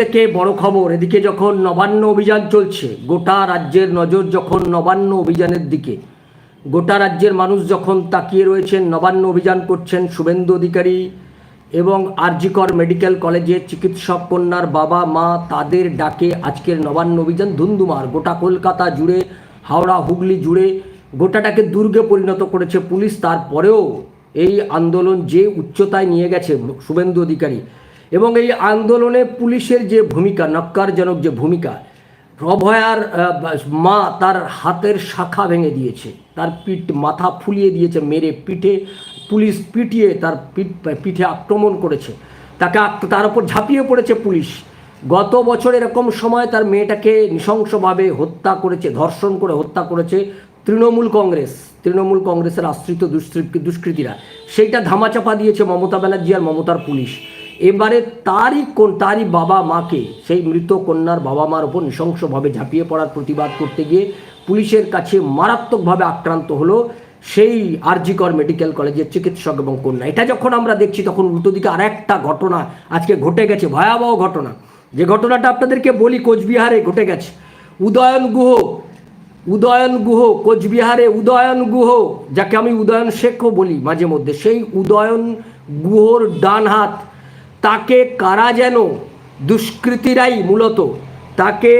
থেকে বড় খবর, এদিকে যখন নবান্ন অভিযান চলছে, গোটা রাজ্যের নজর যখন নবান্ন অভিযানের দিকে, গোটা রাজ্যের মানুষ যখন তাকিয়ে রয়েছেন, নবান্ন অভিযান করছেন শুভেন্দু অধিকারী এবং আরজিকর মেডিকেল কলেজের চিকিৎসক কন্যার বাবা, মা, তাদের ডাকে আজকের নবান্ন অভিযান ধুন্ধুমার। গোটা কলকাতা জুড়ে, হাওড়া, হুগলি জুড়ে গোটাটাকে দুর্গে পরিণত করেছে পুলিশ। তারপরেও এই আন্দোলন যে উচ্চতায় নিয়ে গেছে শুভেন্দু অধিকারী। এবং এই আন্দোলনে পুলিশের যে ভূমিকা নক্কারজনক যে ভূমিকা অভয়ার মা তার হাতের শাখা ভেঙে দিয়েছে। তার পিঠ, মাথা ফুলিয়ে দিয়েছে, মেরে পিঠে, পুলিশ পিটিয়ে তার পিঠ, পিঠে আক্রমণ করেছে। তাকে তার উপর ঝাঁপিয়ে পড়েছে পুলিশ। গত বছর এরকম সময় তার মেয়েটাকে নৃশংসভাবে হত্যা করেছে, ধর্ষণ করে হত্যা করেছে তৃণমূল কংগ্রেস। তৃণমূল কংগ্রেসের আশ্রিত দুষ্কৃ- দুষ্কৃতীরা। সেইটা ধামাচাপা দিয়েছে মমতা ব্যানার্জি আর মমতার পুলিশ। এবারে তারই কোন তারই বাবা মাকে, সেই মৃত কন্যার বাবা মার ওপর নৃশংসভাবে ঝাঁপিয়ে পড়ার প্রতিবাদ করতে গিয়ে পুলিশের কাছে মারাত্মকভাবে আক্রান্ত হলো সেই আরজিকর মেডিকেল কলেজের চিকিৎসক এবং কন্যা। এটা যখন আমরা দেখছি, তখন উল্টো দিকে আর একটা ঘটনা আজকে ঘটে গেছে, ভয়াবহ ঘটনা। যে ঘটনাটা আপনাদেরকে বলি, কোচবিহারে ঘটে গেছে। উদয়ন গুহ উদয়ন গুহ, কোচবিহারে উদয়ন গুহ, যাকে আমি উদয়ন শেখও বলি মাঝে মধ্যে, সেই উদয়ন গুহর ডান হাত তাকে কারা যেন দুষ্কৃতীরাই মূলত? তাকে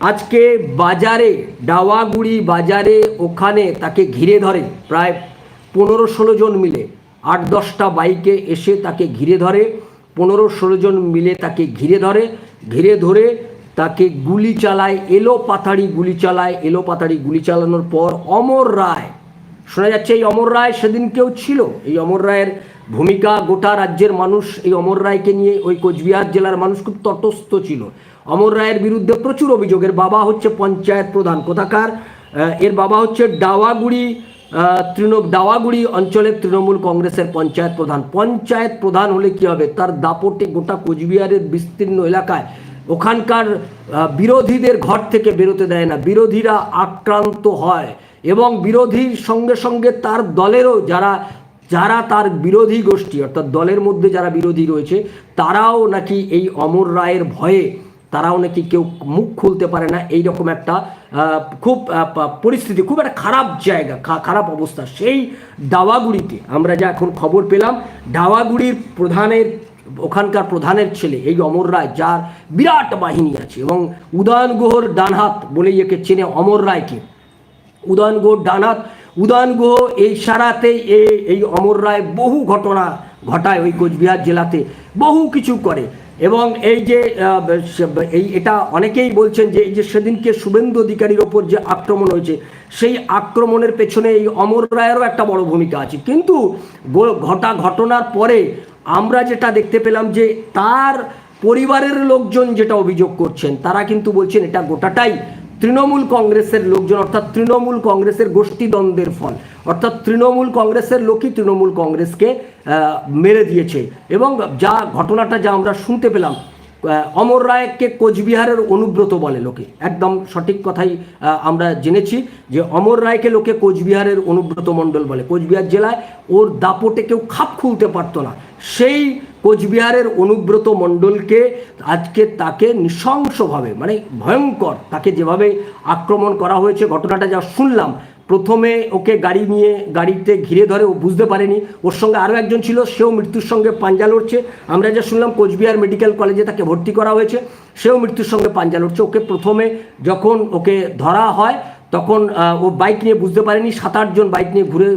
আজকে বাজারে, ডাওয়াগুড়ি বাজারে ওখানে তাকে ঘিরে ধরে। প্রায় পনেরো ষোলো জন মিলে আট দশটা বাইকে এসে তাকে ঘিরে ধরে পনেরো ষোলো জন মিলে তাকে ঘিরে ধরে ঘিরে ধরে তাকে গুলি চালায়, এলো পাথাড়ি গুলি চালায়। এলো পাথাড়ি গুলি চালানোর পর অমর রায় শোনা যাচ্ছে এই অমর রায় সেদিন কেউ ছিল? এই অমর রায়ের ভূমিকা গোটা রাজ্যের মানুষ, এই অমর রায়কে নিয়ে ওই কোচবিহার জেলার মানুষ খুব তটস্থ ছিল। অমর রায়ের বিরুদ্ধে প্রচুর অভিযোগ। এর বাবা হচ্ছে পঞ্চায়েত প্রধান, কোথাকার? এর বাবা হচ্ছে ডাওয়াগুড়ি তৃণ ডাওয়াগুড়ি অঞ্চলের তৃণমূল কংগ্রেসের পঞ্চায়েত প্রধান। পঞ্চায়েত প্রধান হলে কি হবে? তার দাপটে গোটা কোচবিহারের বিস্তীর্ণ এলাকায় ওখানকার বিরোধীদের ঘর থেকে বেরোতে দেয় না। বিরোধীরা আক্রান্ত হয়। এবং বিরোধীর সঙ্গে সঙ্গে তার দলেরও যারা যারা তার বিরোধী গোষ্ঠী, অর্থাৎ দলের মধ্যে যারা বিরোধী রয়েছে, তারাও নাকি এই অমর রায়ের ভয়ে, তারাও নাকি কেউ মুখ খুলতে পারে না এই রকম একটা খুব পরিস্থিতি, খুব একটা খারাপ জায়গা খারাপ অবস্থা। সেই ডাওয়াগুড়িতে আমরা যা এখন খবর পেলাম, ডাওয়াগুড়ির প্রধানের, ওখানকার প্রধানের ছেলে, এই অমর রায়, যার বিরাট বাহিনী আছে এবং উদয়ন গুহর ডানহাত বলেই একে চেনে অমর রায়কে। উদয়ন ডানাত, উদয়ন গুহ এই সারাতে এ- এই অমর রায় বহু ঘটনা ঘটায় ওই কোচবিহার জেলাতে, বহু কিছু করে। এবং এই যে এই এটা অনেকেই বলছেন যে এই যে সেদিনকে শুভেন্দু অধিকারীর ওপর যে আক্রমণ হয়েছে, সেই আক্রমণের পেছনে এই অমর রায়েরও একটা বড় ভূমিকা আছে। কিন্তু ঘটা ঘটনার পরে আমরা যেটা দেখতে পেলাম যে তার পরিবারের লোকজন যেটা অভিযোগ করছেন, তারা কিন্তু বলছেন এটা গোটাটাই তৃণমূল কংগ্রেসের লোকজন, অর্থাৎ তৃণমূল কংগ্রেসের গোষ্ঠীদ্বন্দ্বের ফল, অর্থাৎ তৃণমূল কংগ্রেসের লোকই তৃণমূল কংগ্রেসকে মেরে দিয়েছে। এবং যা ঘটনাটা যা আমরা শুনতে পেলাম অমর রায়কে কোচবিহারের অনুব্রত বলে লোকে। একদম সঠিক কথাই আমরা জেনেছি যে অমর রায়কে লোকে কোচবিহারের অনুব্রত মণ্ডল বলে। কোচবিহার জেলায় ওর দাপটে কেউ খাপ খুলতে পারতো না। সেই কোচবিহারের অনুব্রত মণ্ডলকে আজকে তাকে নৃশংসভাবে মানে ভয়ঙ্কর, তাকে যেভাবে আক্রমণ করা হয়েছে, ঘটনাটা যা শুনলাম প্রথমে ওকে গাড়ি নিয়ে, গাড়িতে ঘিরে ধরে, ও বুঝতে পারেনি। ওর সঙ্গে আরও একজন ছিল, সেও মৃত্যুর সঙ্গে পাঞ্জা লড়ছে। আমরা যা শুনলাম, কোচবিহার মেডিকেল কলেজে তাকে ভর্তি করা হয়েছে। সেও মৃত্যুর সঙ্গে পাঞ্জা লড়ছে। ওকে প্রথমে যখন ওকে ধরা হয় তখন ও বাইক নিয়ে বুঝতে পারেনি সাত আটজন বাইক নিয়ে ঘুরে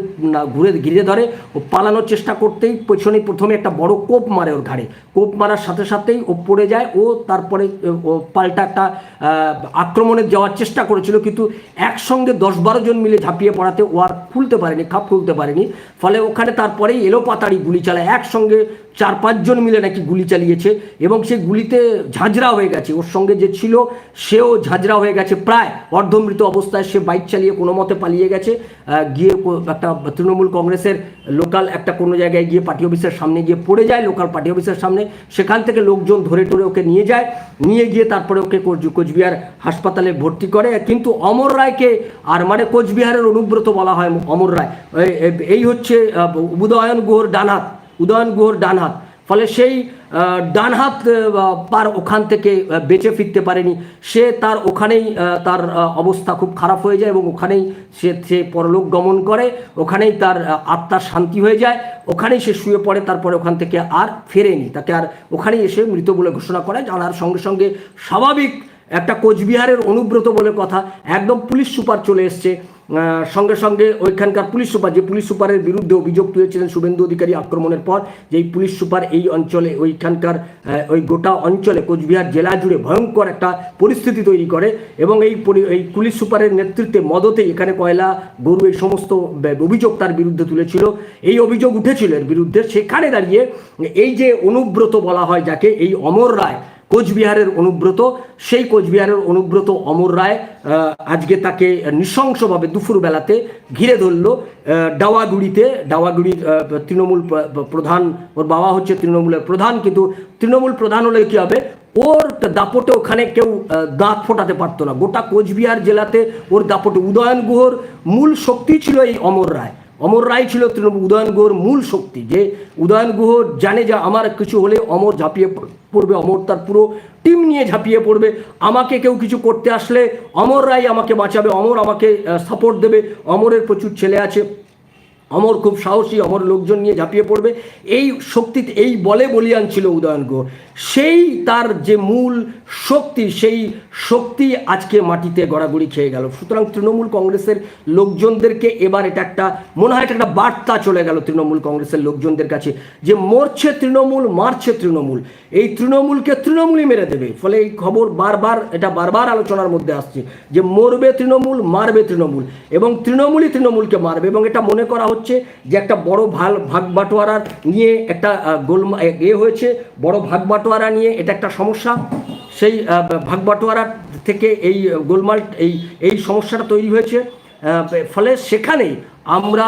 ঘুরে ঘিরে ধরে। ও পালানোর চেষ্টা করতেই পেছনে প্রথমে একটা বড় কোপ মারে ওর ঘাড়ে। কোপ মারার সাথে সাথেই ও পড়ে যায়। ও তারপরে, ও পাল্টা একটা আক্রমণে যাওয়ার চেষ্টা করেছিল, কিন্তু একসঙ্গে দশ বারো জন মিলে ঝাঁপিয়ে পড়াতে ও আর খুলতে পারেনি, খাপ খুলতে পারেনি। ফলে ওখানে তারপরেই এলো পাতাড়ি গুলি চালায়। একসঙ্গে চার পাঁচজন মিলে নাকি গুলি চালিয়েছে এবং সেই গুলিতে ঝাঁঝরা হয়ে গেছে। ওর সঙ্গে যে ছিল, সেও ঝাঁঝরা হয়ে গেছে প্রায়। অর্ধমৃত অবস্থায় সে বাইক চালিয়ে কোনো মতে পালিয়ে গেছে। গিয়ে একটা তৃণমূল কংগ্রেসের লোকাল একটা কোনো জায়গায় গিয়ে পার্টি অফিসের সামনে গিয়ে পড়ে যায়, লোকাল পার্টি অফিসের সামনে। সেখান থেকে লোকজন ধরে টরে ওকে নিয়ে যায়। নিয়ে গিয়ে তারপরে ওকে কোচ- কোচবিহার হাসপাতালে ভর্তি করে। কিন্তু অমর রায়কে আর মানে কোচবিহারের অনুব্রত বলা হয় অমর রায়। এই হচ্ছে আহ, উদয়ন গুহর ডানহাত উদয়ন গুহর ডানহাত ফলে সেই আহ, ডান হাত পার ওখান থেকে বেঁচে ফিরতে পারেনি। সে তার ওখানেই তার অবস্থা খুব খারাপ হয়ে যায় এবং ওখানেই সে সে পরলোক গমন করে ওখানেই তার আত্মার শান্তি হয়ে যায়। ওখানেই সে শুয়ে পড়ে তারপরে ওখান থেকে আর ফেরেনি। তাকে আর ওখানেই এসে মৃত বলে ঘোষণা করে জানার সঙ্গে সঙ্গে স্বাভাবিক একটা কোচবিহারের অনুব্রত বলে কথা একদম পুলিশ সুপার চলে এসছে। সঙ্গে সঙ্গে ওইখানকার পুলিশ সুপার, যে পুলিশ সুপারের বিরুদ্ধে অভিযোগ তুলেছিলেন শুভেন্দু অধিকারী আক্রমণের পর যে পুলিশ সুপার এই অঞ্চলে, ওইখানকার ওই গোটা অঞ্চলে, কোচবিহার জেলা জুড়ে ভয়ঙ্কর একটা পরিস্থিতি তৈরি করে এবং এই এই পুলিশ সুপারের নেতৃত্বে মদতেই এখানে কয়লা, গরু এই সমস্ত অভিযোগ তার বিরুদ্ধে তুলেছিল। এই অভিযোগ উঠেছিল এর বিরুদ্ধে। সেখানে দাঁড়িয়ে এই যে অনুব্রত বলা হয় যাকে, এই অমর রায় কোচবিহারের অনুব্রত, সেই কোচবিহারের অনুব্রত অমর রায় আজকে তাকে নৃশংসভাবে দুপুর বেলাতে ঘিরে ধরল ডাওয়াগুড়িতে ডাওয়াগুড়ির তৃণমূল প্রধান, ওর বাবা হচ্ছে তৃণমূলের প্রধান, কিন্তু তৃণমূল প্রধান হলে কি হবে? ওর দাপটে ওখানে কেউ দাঁত ফোটাতে পারতো না। গোটা কোচবিহার জেলাতে ওর দাপটে উদয়ন গুহর মূল শক্তি ছিল এই অমর রায়। অমর রায় ছিল তৃণমূল উদয়ন গুহর মূল শক্তি। যে উদয়ন গুহ জানে যে আমার কিছু হলে অমর ঝাঁপিয়ে পড়বে, অমর তার পুরো টিম নিয়ে ঝাঁপিয়ে পড়বে। আমাকে কেউ কিছু করতে আসলে অমর রায় আমাকে বাঁচাবে, অমর আমাকে সাপোর্ট দেবে। অমরের প্রচুর ছেলে আছে। অমর খুব সাহসী, অমর লোকজন নিয়ে ঝাঁপিয়ে পড়বে। এই শক্তিতে, এই বলে বলিয়ান ছিল উদয়ন গুহ। সেই তার যে মূল শক্তি, সেই শক্তি আজকে মাটিতে গড়াগড়ি খেয়ে গেল। সুতরাং তৃণমূল কংগ্রেসের লোকজনদেরকে এবার এটা একটা, মনে হয় এটা একটা বার্তা চলে গেল তৃণমূল কংগ্রেসের লোকজনদের কাছে, যে মরছে তৃণমূল, মারছে তৃণমূল। এই তৃণমূলকে তৃণমূলই মেরে দেবে। ফলে এই খবর বারবার, এটা বারবার আলোচনার মধ্যে আসছে, যে মরবে তৃণমূল, মারবে তৃণমূল। এবং তৃণমূলই তৃণমূলকে মারবে এবং এটা মনে করা হচ্ছে যে একটা বড় ভালো ভাগ বাটোয়ারার নিয়ে একটা গোলমা, এ- এ হয়েছে, বড় ভাগ বাটোয়ারা নিয়ে এটা একটা সমস্যা। সেই ভাগ বাটোয়ারা থেকে এই গোলমাল, এই এই সমস্যাটা তৈরি হয়েছে ফলে সেখানে আমরা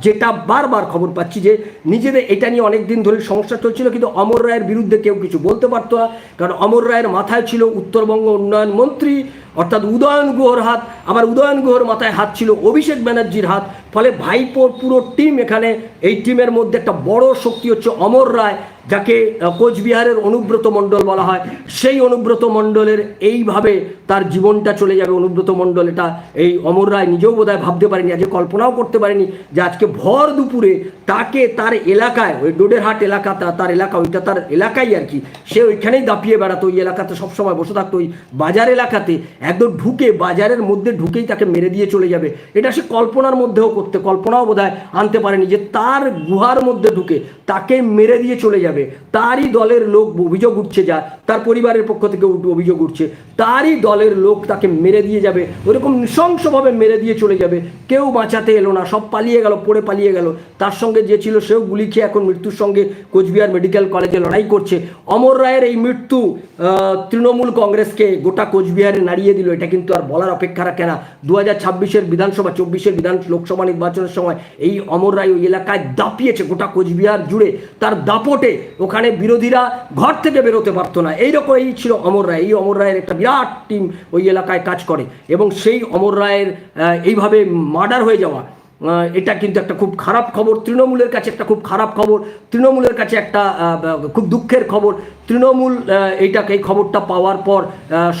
যেটা বারবার খবর পাচ্ছি যে নিজেদের এটা নিয়ে অনেক দিন ধরে সমস্যা চলছিল, কিন্তু অমর রায়ের বিরুদ্ধে কেউ কিছু বলতে পারতো না। কারণ অমর রায়ের মাথায় ছিল উত্তরবঙ্গ উন্নয়ন মন্ত্রী অর্থাৎ উদয়ন গুহর হাত আবার উদয়ন গুহর মাথায় হাত ছিল অভিষেক ব্যানার্জির হাত, ফলে ভাইপোর পুরো টিম এখানে, এই টিমের মধ্যে একটা বড় শক্তি হচ্ছে অমর রায়, যাকে কোচবিহারের অনুব্রত মণ্ডল বলা হয়। সেই অনুব্রত মণ্ডলের এইভাবে তার জীবনটা চলে যাবে। অনুব্রত মণ্ডল এটা, এই অমর রায় নিজেও বোধহয় ভাবতে পারেনি, আজকে কল্পনাও করতে পারেনি যে আজকে ভর দুপুরে তাকে তার এলাকায়, ওই ডোডেরহাট এলাকা তার এলাকা, ওইটা তার এলাকাই আর কি, সে ওইখানেই দাপিয়ে বেড়াতো। ওই এলাকাতে সবসময় বসে থাকতো। ওই বাজার এলাকাতে একদম ঢুকে বাজারের মধ্যে ঢুকেই তাকে মেরে দিয়ে চলে যাবে। এটা সে কল্পনার মধ্যেও করতে, কল্পনাও বোধহয় আনতে পারেনি যে তার গুহার মধ্যে ঢুকে তাকে মেরে দিয়ে চলে যাবে। তারই দলের লোক অভিযোগ উঠছে যা, তার পরিবারের পক্ষ থেকে অভিযোগ উঠছে। তারই দলের লোক তাকে মেরে দিয়ে যাবে, ওরকম নৃশংসভাবে মেরে দিয়ে চলে যাবে। কেউ বাঁচাতে এলো না, সব পালিয়ে গেল, পড়ে পালিয়ে গেল। তার সঙ্গে যে ছিল সেও গুলি খেয়ে এখন মৃত্যুর সঙ্গে কোচবিহার মেডিকেল কলেজে লড়াই করছে। অমর রায়ের এই মৃত্যু তৃণমূল কংগ্রেসকে গোটা কোচবিহারে নাড়িয়ে দিল, এটা কিন্তু আর বলার অপেক্ষা রাখে না। দু হাজার ছাব্বিশের বিধানসভা, চব্বিশের বিধান লোকসভা নির্বাচনের সময় এই অমর রায় ওই এলাকায় দাপিয়েছে গোটা কোচবিহার জুড়ে। তার দাপটে ওখানে বিরোধীরা ঘর থেকে বেরোতে পারতো না। এইরকম এই ছিল অমর রায়। এই অমর রায়ের একটা বিরাট টিম ওই এলাকায় কাজ করে এবং সেই অমর রায়ের এইভাবে মার্ডার হয়ে যাওয়া এটা কিন্তু একটা খুব খারাপ খবর। তৃণমূলের কাছে একটা খুব খারাপ খবর। তৃণমূলের কাছে একটা খুব দুঃখের খবর। তৃণমূল এইটাকে এই খবরটা পাওয়ার পর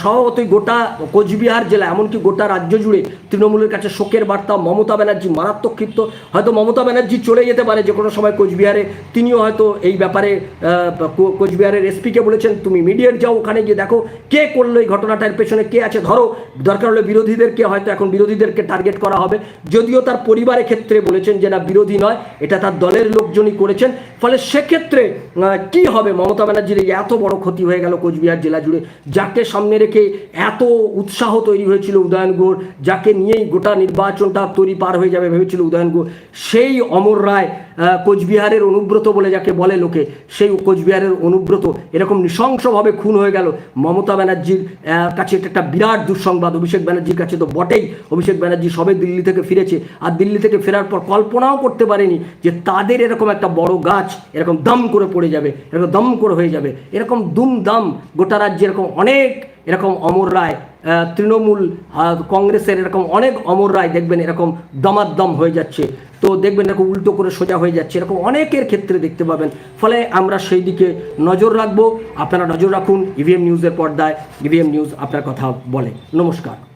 স্বভাবতই গোটা কোচবিহার জেলা, এমনকি গোটা রাজ্য জুড়ে তৃণমূলের কাছে শোকের বার্তা, মমতা ব্যানার্জি মারাত্মক ক্ষিপ্ত। হয়তো মমতা ব্যানার্জি চলে যেতে পারে যে কোনো সময় কোচবিহারে। তিনিও হয়তো এই ব্যাপারে কোচবিহারের এসপিকে বলেছেন, তুমি মিডিয়ার যাও ওখানে গিয়ে দেখো কে করল এই ঘটনাটার পেছনে, কে আছে, ধরো। দরকার হলে বিরোধীদেরকে হয়তো এখন বিরোধীদেরকে টার্গেট করা হবে। যদিও তার পরিবারের ক্ষেত্রে বলেছেন যে না, বিরোধী নয়, এটা তার দলের লোকজনই করেছেন। ফলে সেক্ষেত্রে কি হবে? মমতা ব্যানার্জির এই এত বড় ক্ষতি হয়ে গেল কোচবিহার জেলা জুড়ে, যাকে সামনে রেখে এত উৎসাহ তৈরি হয়েছিল উদয়ন গুহর, যাকে নিয়েই গোটা নির্বাচনটা তৈরি পার হয়ে যাবে ভেবেছিল উদয়ন গুহ। সেই অমর রায় কোচবিহারের অনুব্রত বলে যাকে বলে লোকে, সেই কোচবিহারের অনুব্রত এরকম নৃশংসভাবে খুন হয়ে গেল। মমতা ব্যানার্জির কাছে এটা একটা বিরাট দুঃসংবাদ। অভিষেক ব্যানার্জির কাছে তো বটেই। অভিষেক ব্যানার্জি সবে দিল্লি থেকে ফিরেছে। আর দিল্লি থেকে ফেরার পর কল্পনাও করতে পারেনি যে তাদের এরকম একটা বড় গাছ এরকম দম করে পড়ে যাবে, এরকম দম করে হয়ে যাবে। এরকম দুম দাম গোটা রাজ্যে এরকম অনেক এরকম অমর রায় তৃণমূল কংগ্রেসের এরকম অনেক অমর রায় দেখবেন এরকম দমাদ্দম হয়ে যাচ্ছে। তো দেখবেন এরকম উল্টো করে সোজা হয়ে যাচ্ছে, এরকম অনেকের ক্ষেত্রে দেখতে পাবেন। ফলে আমরা সেই দিকে নজর রাখব। আপনারা নজর রাখুন ইভিএম নিউজের পর্দায় ইভিএম নিউজ আপনার কথা বলে। নমস্কার।